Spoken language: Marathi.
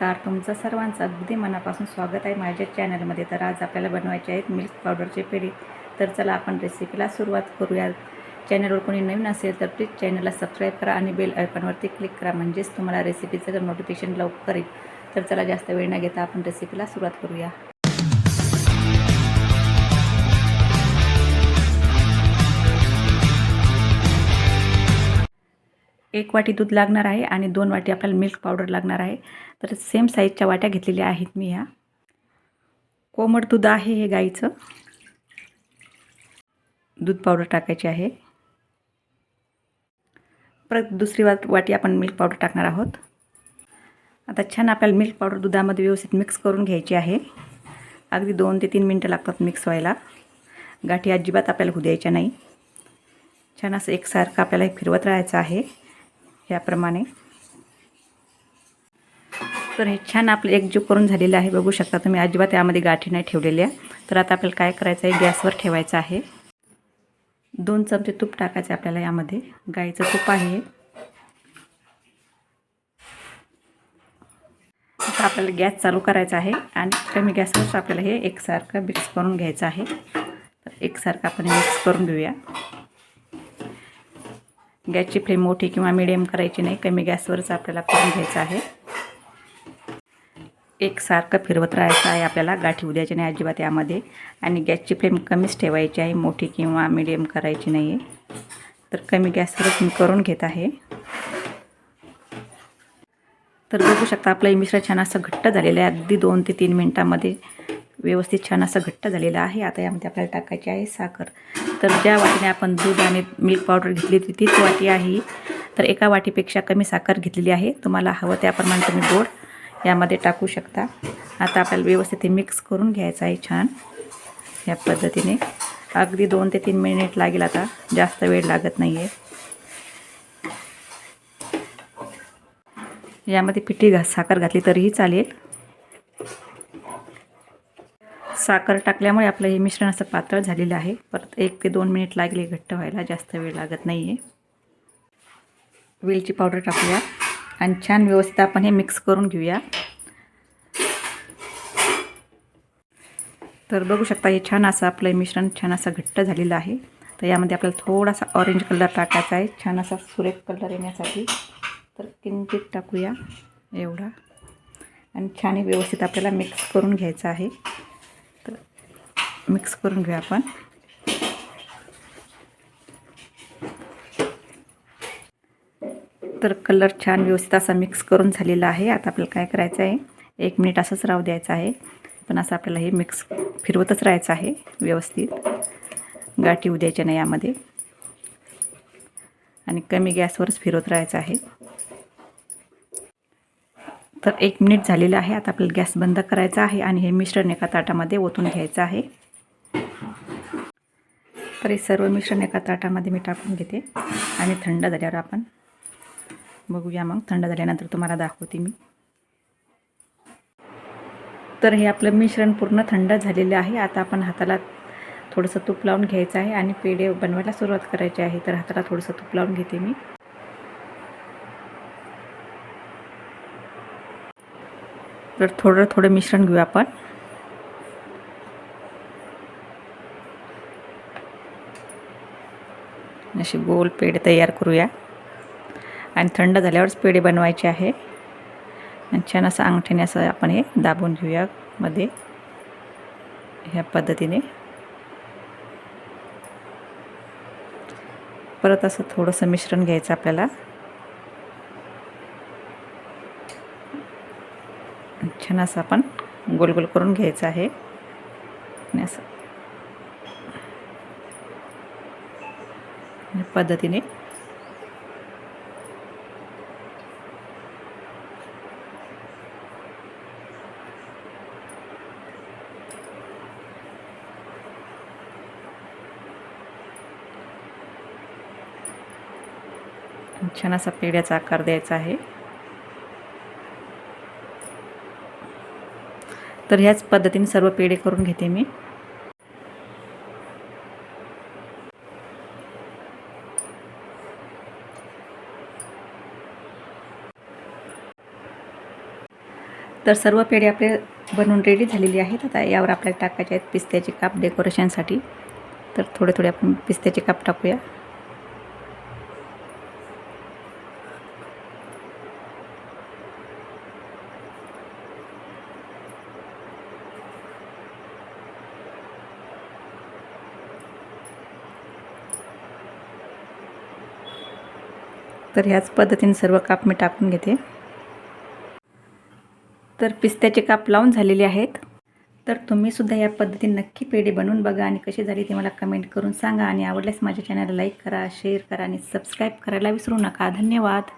नमस्कार. तुमचं सर्वांचं अगदी मनापासून स्वागत आहे माझ्या चॅनलमध्ये तर आज आपल्याला बनवायचे आहेत मिल्क पावडरचे पेढे. तर चला आपण रेसिपीला सुरुवात करूया. चॅनलवर कोणी नवीन असेल तर प्लीज चॅनलला सबस्क्राईब करा आणि बेल आयकॉनवरती क्लिक करा. म्हणजेच तुम्हाला रेसिपीचं नोटिफिकेशन लवकर येईल. तर चला जास्त वेळ न घेता आपण रेसिपीला सुरुवात करूया. एक वाटी दूध लागणार आहे आणि दोन वाटी आपल्याला मिल्क पावडर लागणार आहे. तर सेम साईजच्या वाट्या घेतलेल्या आहेत मी ह्या. कोमट दूध आहे हे गाईचं. दूध पावडर टाकायची आहे. परत दुसरी वाट वाटी आपण मिल्क पावडर टाकणार आहोत. आता छान आपल्याला मिल्क पावडर दुधामध्ये व्यवस्थित मिक्स करून घ्यायची आहे. अगदी दोन ते तीन मिनटं लागतात मिक्स व्हायला. गाठी अजिबात आपल्याला होऊ द्यायच्या नाही. छान असं एकसारखं आपल्याला फिरवत राहायचं आहे. याप्रमाणे. तर हे छान आपलं एकजीव करून झालेलं आहे. बघू शकता तुम्ही अजिबात यामध्ये गाठी नाही ठेवलेल्या. तर आता आपल्याला काय करायचं आहे? गॅसवर ठेवायचं आहे. दोन चमचे तूप टाकायचे आपल्याला यामध्ये. गाईचं तूप आहे. आता आपल्याला गॅस चालू करायचा आहे आणि कमी गॅसवर आपल्याला हे एकसारखं मिक्स करून घ्यायचं आहे. तर एकसारखं आपण मिक्स करून घेऊया. गॅसची फ्लेम मोठी किंवा मिडियम करायची नाही कमी गॅसवरच आपल्याला करून घ्यायचं आहे. एकसारखं फिरवत राहायचं आहे आपल्याला गाठी उद्याची नाही अजिबात यामध्ये. आणि गॅसची फ्लेम कमीच ठेवायची आहे मोठी किंवा मिडियम करायची नाही आहे तर कमी गॅसवरच मी करून घेत आहे. तर बघू शकता आपलं मिश्र मिश्रण छान असं घट्ट झालेलं आहे अगदी दोन ते तीन मिनटामध्ये. व्यवस्थित छान असं घट्ट झालेलं आहे. आता यामध्ये आपल्याला टाकायची आहे साखर. तर ज्या वाटीने आपण दूध आणि मिल्क पावडर घेतली होती तीच वाटी आहे. तर एका वाटीपेक्षा कमी साखर घेतलेली आहे. तुम्हाला हवं त्याप्रमाणे तुम्ही गोड यामध्ये टाकू शकता. आता आपल्याला व्यवस्थित हे मिक्स करून घ्यायचं आहे छान. या पद्धतीने. अगदी दोन ते तीन मिनिट लागेल आता. जास्त वेळ लागत नाही आहे यामध्ये पिठी घा साखर घातली तरीही चालेल. साखर टाकल्यामुळे आपलं हे मिश्रण असं पातळ झालेलं आहे. परत एक ते दोन मिनिट लागले घट्ट व्हायला. जास्त वेळ लागत नाही आहे वेलची पावडर टाकूया आणि छान व्यवस्थित आपण हे मिक्स करून घेऊया. तर बघू शकता हे छान असं आपलं मिश्रण छान असं घट्ट झालेलं आहे. तर यामध्ये आपल्याला थोडासा ऑरेंज कलर टाकायचा आहे. छान असा सुरेख कलर येण्यासाठी. तर किंचित टाकूया एवढा. आणि छान व्यवस्थित आपल्याला मिक्स करून घ्यायचं आहे. मिक्स करून घेऊ आपण. तर कलर छान व्यवस्थित असा मिक्स करून झालेला आहे. आता आपल्याला काय करायचं आहे? एक मिनिट असंच राहू द्यायचं आहे. पण असं आपल्याला हे मिक्स फिरवतच राहायचं आहे व्यवस्थित. गाठी उद्याच्या नाही यामध्ये. आणि कमी गॅसवरच फिरवत राहायचं आहे. तर एक मिनिट झालेलं आहे. आता आपल्याला गॅस बंद करायचा आहे आणि हे मिश्रण एका ताटामध्ये ओतून घ्यायचं आहे. तर हे सर्व मिश्रण एका ताटामध्ये मी टाकून घेते. आणि थंड झाल्यावर आपण बघूया मग. थंड झाल्यानंतर तुम्हाला दाखवते मी. तर हे आपलं मिश्रण पूर्ण थंड झालेलं आहे. आता आपण हाताला थोडंसं तूप लावून घ्यायचं आहे आणि पेढे बनवायला सुरुवात करायची आहे. तर हाताला थोडंसं तूप लावून घेते मी. तर थोडं थोडं मिश्रण घेऊ आपण. अशी गोल पेढे तयार करूया. आणि थंड झाल्यावरच पेढे बनवायचे आहे. आणि छान असं अंगठ्याने असं आपण हे दाबून घेऊया मध्ये. ह्या पद्धतीने. परत असं थोडंसं मिश्रण घ्यायचं आपल्याला. छान असं आपण गोल गोल करून घ्यायचं आहे. आणि असं पद्धतीने. छान असा पेढ्याचा आकार द्यायचा आहे. तर ह्याच पद्धतीने सर्व पेढे करून घेते मी. तर सर्व पेढे आपले बनवून रेडी झालेली आहेत. आता यावर आपल्याला टाकायचे आहेत पिस्त्याचे काप डेकोरेशनसाठी तर थोडे थोडे आपण पिस्त्याचे काप टाकूया. तर ह्याच पद्धतीने सर्व काप मी टाकून घेते. तर पिस्त्याचे काप लावून झालेले आहेत. तर तुम्हीसुद्धा या पद्धतीने नक्की पेढे बनवून बघा आणि कशी झाली ते मला कमेंट करून सांगा. आणि आवडल्यास माझ्या चॅनलला लाईक करा शेअर करा आणि सबस्क्राईब करायला विसरू नका. धन्यवाद.